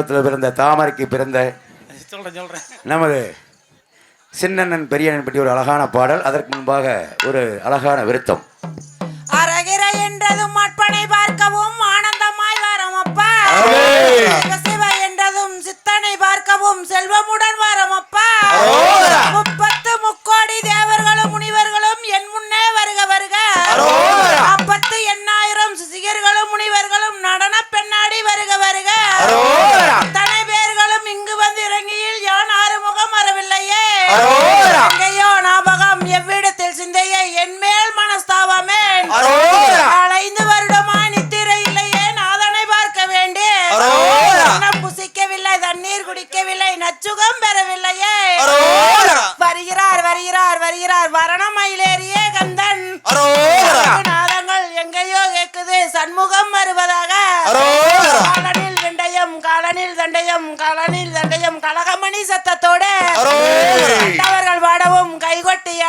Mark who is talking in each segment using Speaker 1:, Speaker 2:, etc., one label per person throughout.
Speaker 1: குலத்தில் பிறந்த தாமரைக்கு பிறந்த
Speaker 2: சொல்றேன் சொல்றேன்.
Speaker 1: நமது சின்னண்ணன் பெரியண்ணன் பற்றி ஒரு அழகான பாடல். அதற்கு முன்பாக ஒரு அழகான விருத்தம்.
Speaker 3: அரகிற என்றதும் மட்பனை பார்க்கவும் ஆனந்தமாய் வரம் அப்பா. என்றதும் சித்தனை பார்க்கவும் செல்வமுடன் வரம் அப்பா.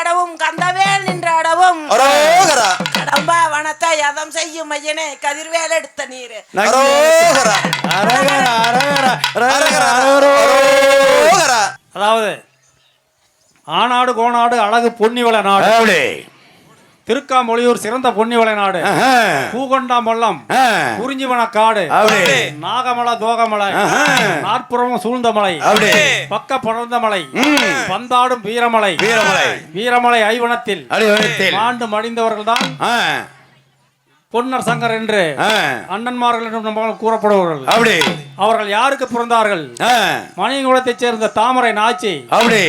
Speaker 3: ஆடவும் கந்தவேல் நின்றாடவும்! கடம்பா வனத்தை யதம் செய்யும் ஐயனே கதிர்வேல் எடுத்த நீர்!
Speaker 2: அதாவது ஆனாடு கோனாடு அழகு பொன்னிவள நாடு.
Speaker 1: அப்படி.
Speaker 2: திருக்காமொழியூர் சிறந்த பொன்னிவள நாடு
Speaker 1: ஆஹா.
Speaker 2: பூகொண்டா மல்லம்
Speaker 1: ஆ.
Speaker 2: குறிஞ்சிவன காடு. நாகமலை தோகமலை. நாற்புறமும் சூழ்ந்த மலை. பக்க படர்ந்த மலை. பந்தாடும் வீரமலை
Speaker 1: வீரமலை.
Speaker 2: வீரமலை ஐவனத்தில். ஆண்டு மடிந்தவர்கள் தான். பொன்னர் சங்கர் என்று. அண்ணன்மார்கள் என்று நம்ம கூறப்படுவார்கள்
Speaker 1: அப்படி.
Speaker 2: அவர்கள் யாருக்கு பிறந்தார்கள். மணிகுலத்தைச் சேர்ந்த தாமரை நாச்சி
Speaker 1: அப்படி.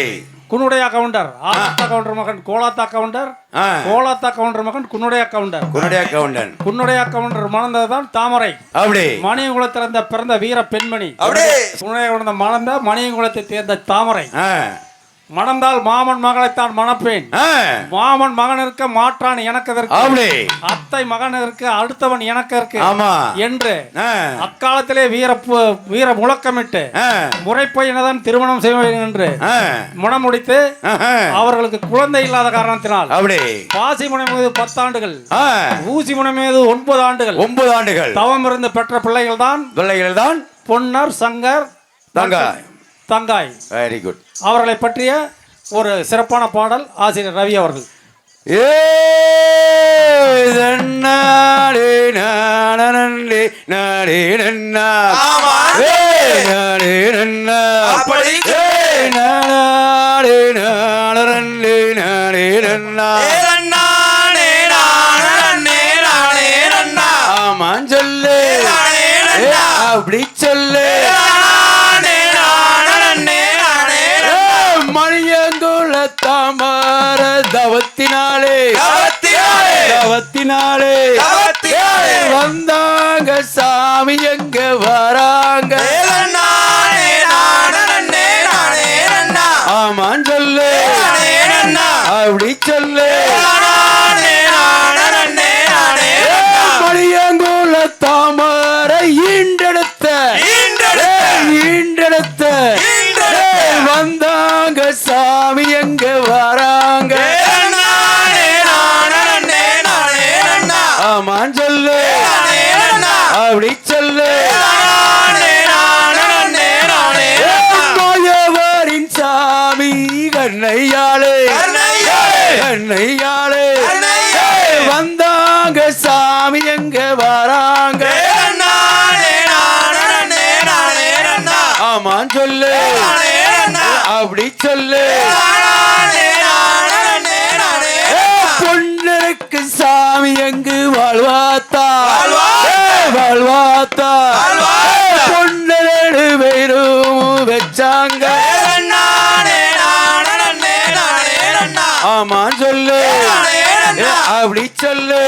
Speaker 2: குன்னுடைய கவுண்டர். ஆத்தா கவுண்டர் மகன் கோலாத்தா கவுண்டர்.
Speaker 1: ஆ.
Speaker 2: கோலாத்தா கவுண்டர் மகன் குன்னுடைய கவுண்டர்.
Speaker 1: குருடைய கவுண்டன்.
Speaker 2: குன்னுடைய கவுண்டர் மணந்ததுதான் தாமரை.
Speaker 1: அப்படி.
Speaker 2: மணிகுலத்தில் இருந்த பிறந்த வீர பெண்மணி.
Speaker 1: அப்படி.
Speaker 2: குன்னுடைய மணந்த மணிகுலத்தை தேர்ந்த தாமரை. மணந்தால் மாமன் மகளைத்தான் மணப்பேன். மாமன் மகன் இருக்க மாற்றான் எனக்கு
Speaker 1: அப்படி
Speaker 2: அத்தை மகன் இருக்க அடுத்தவன் எனக்கு இருக்கு
Speaker 1: ஆமா
Speaker 2: என்று. அக்காலத்திலே வீர வீர முழக்கமிட்டு. முறைப்பையனதான் திருமணம் செய்வேன் என்று. முணமுடித்து
Speaker 1: ஆஹா.
Speaker 2: அவர்களுக்கு குழந்தை இல்லாத காரணத்தினால் பாசி முனை மீது பத்தாண்டுகள். ஊசி முனை மீது ஒன்பது ஆண்டுகள்
Speaker 1: ஒன்பது ஆண்டுகள்
Speaker 2: தவம் இருந்து பெற்ற பிள்ளைகள் தான்
Speaker 1: பிள்ளைகள் தான்
Speaker 2: பொன்னர் சங்கர்
Speaker 1: தங்காய்
Speaker 2: தங்காய்
Speaker 1: வெரி குட்
Speaker 2: அவர்களை பற்றிய ஒரு சிறப்பான பாடல் ஆசிரியர் ரவி அவர்கள்.
Speaker 4: அப்படி.
Speaker 1: சொல்லு. ஆமான் சொல்லு. அப்படி சொல்லு. மணியங்குள்ள தாமர ஈண்டெடுத்த.
Speaker 4: ஈண்டெடுத்த.
Speaker 1: வந்தாங்க சாமி எங்க வராங்க? ஆமான் சொல்லு. அப்படி சொல்லு. கண்ணையாளே
Speaker 4: கண்ணையாளே.
Speaker 1: வந்தாங்க சாமி எங்க வராங்க? ஆமான் சொல்லு. அப்படி சொல்லு. பொன்னருக்கு சாமி எங்கு வாழ்வாத்தா?
Speaker 4: வாழ்வாத்தா. நன்னா
Speaker 1: ஆமான் சொல்லு அப்படி சொல்லு.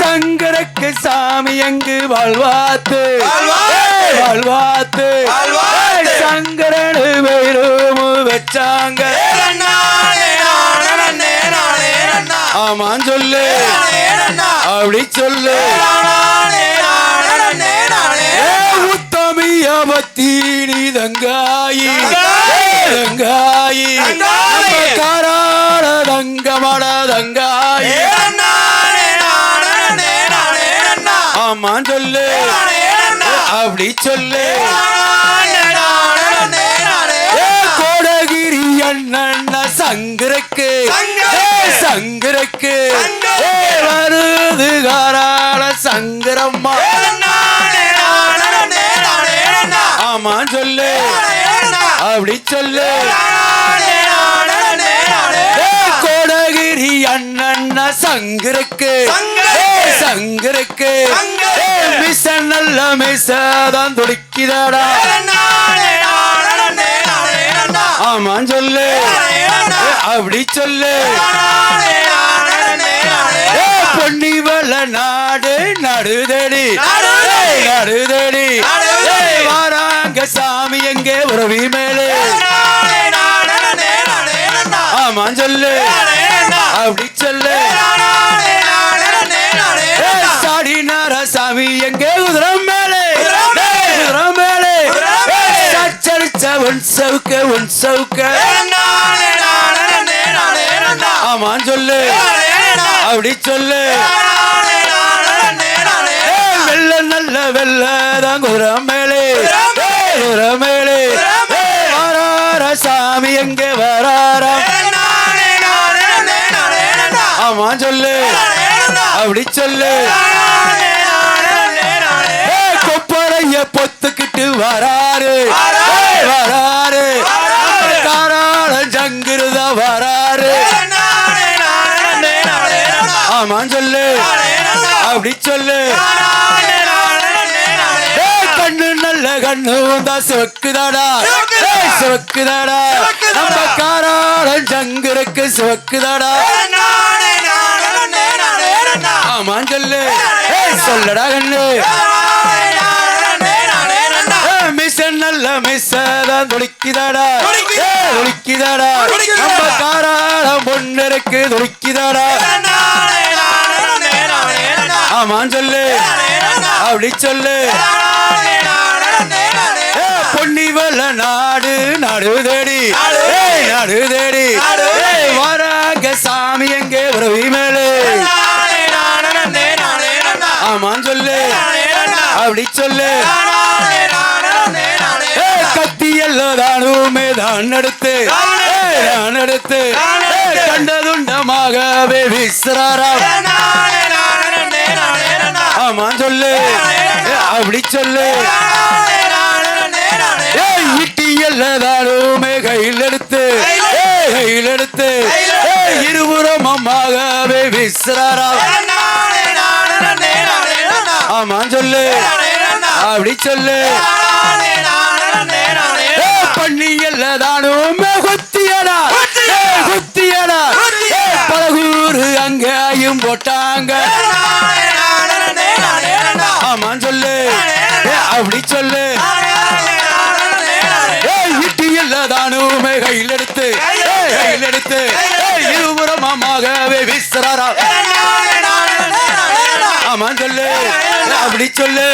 Speaker 1: சங்கரக்கு சாமி எங்கு வாழ்வாத்து?
Speaker 4: வாழ்வாத்து.
Speaker 1: சங்கரடு வெறும் வச்சாங்க. ஆமான் சொல்லு. அப்படி சொல்லு. உத்தமிய பத்தீனி தங்காயி
Speaker 4: தங்காயி.
Speaker 1: காராட தங்கமட தங்காயி.
Speaker 4: நானே நானே நானே நன்னா
Speaker 1: ஆமா சொல்லு. அப்படி சொல்லு. கோடகிரி அண்ணன் சங்கருக்கு. சங்கருக்கு. வருது காராள சங்கரம்மா. அப்படி சொல்லு. கோடகிரி அண்ணன் சங்கருக்கு. சங்கருக்கு. மிச நல்ல மிசதான் துடிக்குதாடா. ஆமா சொல்லு. அப்படி சொல்லு. பொன்னி வள நாடு நடுதடி. நடுதடி. வாராங்க சாமி எங்கே உறவி மேலே சொல்லு. அப்படி சொல்லு. சாடி நாராசாமி எங்கே குதிரம் மேலே? குதிரம் மேலே. ஏய், சச்சரிச்ச உன் சவுக்க உன் சவுக்க. ஆமா சொல்லு. அப்படி சொல்லு. வெள்ள நல்ல வெள்ளதான் குதிரம் மேலே. குதிரம் அப்படி சொல்லு. கொப்பரைய பொத்துக்கிட்டு வராரு. வராரு. காராள ஜங்கிருத வராரு. ஆமா சொல்லு. அப்படி சொல்லு. கண்ணு நல்ல கண்ணு வந்தா சிவக்குதாடா. சிவக்குதாடா. நம்ம காராள ஜங்கிருக்கு சிவக்குதாடா. ஆமா சொல்லு சொல்லடா கண்ணு. மிஷன் நல்ல மிஸ் தான் துடிக்குதாடா. துடிக்குதாடா.
Speaker 4: துடிக்குதா?
Speaker 1: நம்ம காராள பொண்ணு இருக்கு துடிக்குதாடா. ஆமா சொல்லு அப்படி சொல்லு பொன்னி வல்ல நாடு நடுதடி. ஏய், நடுதடி. ஏய், அப்படி சொல்லு. கத்தி எல்லதானுமே தான் எடுத்து. தான் எடுத்து. கண்டதுண்டமாகவே விசிறாரா ஆமா சொல்லு. அப்படி சொல்லு. இட்டி எல்லதானுமே கையில் எடுத்து. கையில் எடுத்து. ஏய், இருபுறம் அம்மாகவே விசிறாரா ஆமா சொல்லு. அப்படி சொல்லு. ஏய், பண்ணி குத்தியடா குத்தியடா. ஏய், அங்கேயும் போட்டாங்க. ஆமா சொல்லு. அப்படி சொல்லு. ஏய் இட்டி கையில் எடுத்து. கையில் எடுத்து. ஏய், விசிறாரா. ஆமா சொல்லு. அப்படி சொல்லு.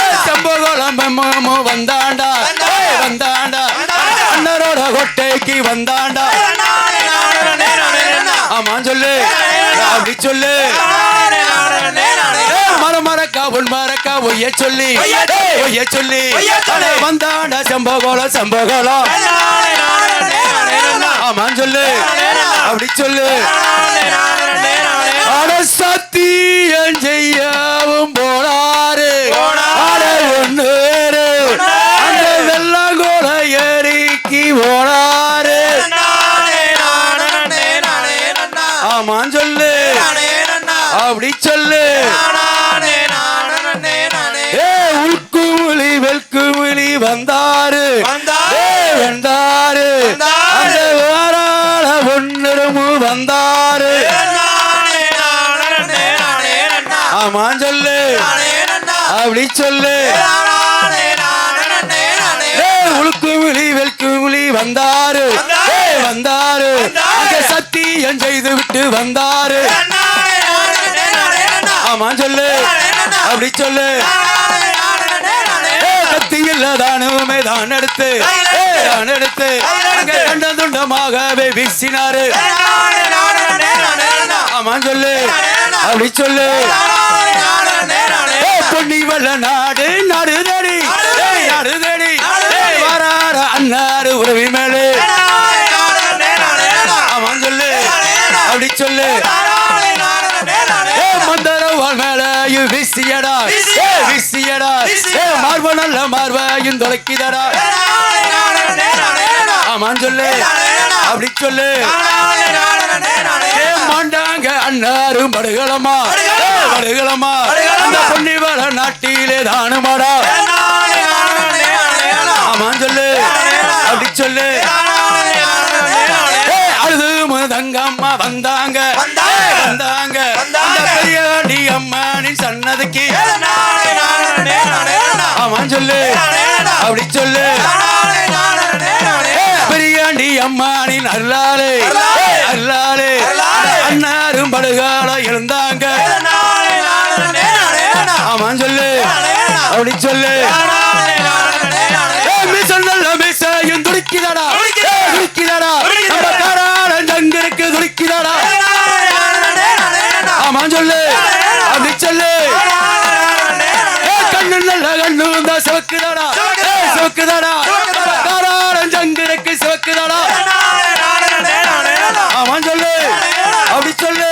Speaker 1: ஏய், வந்தாண்டா. வந்தாண்டா. அண்ணரோட கொட்டைக்கு வந்தாண்டா. ஆமா சொல்லு. அப்படி சொல்லு. மரமரக்கா உன் மரக்கா ஒய்ய சொல்லி. ஒய்ய சொல்லி. வந்தாண்டா சொல்லு. அப்படி சொல்லு. அட ஆமா சொல்லு. அப்படி சொல்லு. உள்குமிழி வெல்குமிழி வந்தாரு.
Speaker 4: வந்தாரு.
Speaker 1: அந்த சொல்லு. அப்படி சொல்லு. சத்தியம் விட்டு வந்தாரு. ஆமா சொல்லு. அப்படி சொல்லு. ஏ, கத்தி தான் எடுத்து. தான் எடுத்து. அங்க கண்ட துண்டமாகவே வீசினாரு. ஆமா சொல்லு. அப்படி சொல்லு. நல்ல நாடு நாடு தேடி நாடு தேடி உறவி மேலே. சொல்லு. ஏ மந்தரவாள் மேலையும் வீசியடா. ஏ வீசியடா. ஏ மார்ப நல்ல மார்பையும் தொலைக்குதடா ஆமான் சொல்லு. அப்படி சொல்லு. ஏ மாண்டாங்க அண்ணாரும் படுகளமா. ஏ படுகளமா. அந்த பொன்னி வர நாட்டிலே தானுமாடா. ஆமான் சொல்லு. அப்படி சொல்லு. தங்கம்மா வந்தாங்க. வந்தாங்க. பெரியாண்டி அம்மானின் சன்னதிக்கு. ஆமான் சொல்லு. அப்படி சொல்லு. பெரியாண்டி அம்மானின் அருளாலே. அருளாலே. அண்ணாரும் படுகால எழுந்தாங்க. ஆமான் சொல்லு. அப்படி சொல்லு. துடிக்குதடா ஏய், துடிக்குதடா. ஆமான் சொல்லு. அப்படி சொல்லு. கண்ணு நல்ல கண்ணு இந்த சிவக்குதாடா. சிவக்குதாடா. காராளன் ஜங்கருக்கு சிவக்குதாடா. ஆமான் சொல்லு. அப்படி சொல்லு.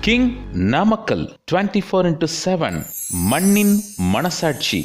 Speaker 5: King Namakkal twenty four into seven மண்ணின் மனசாட்சி.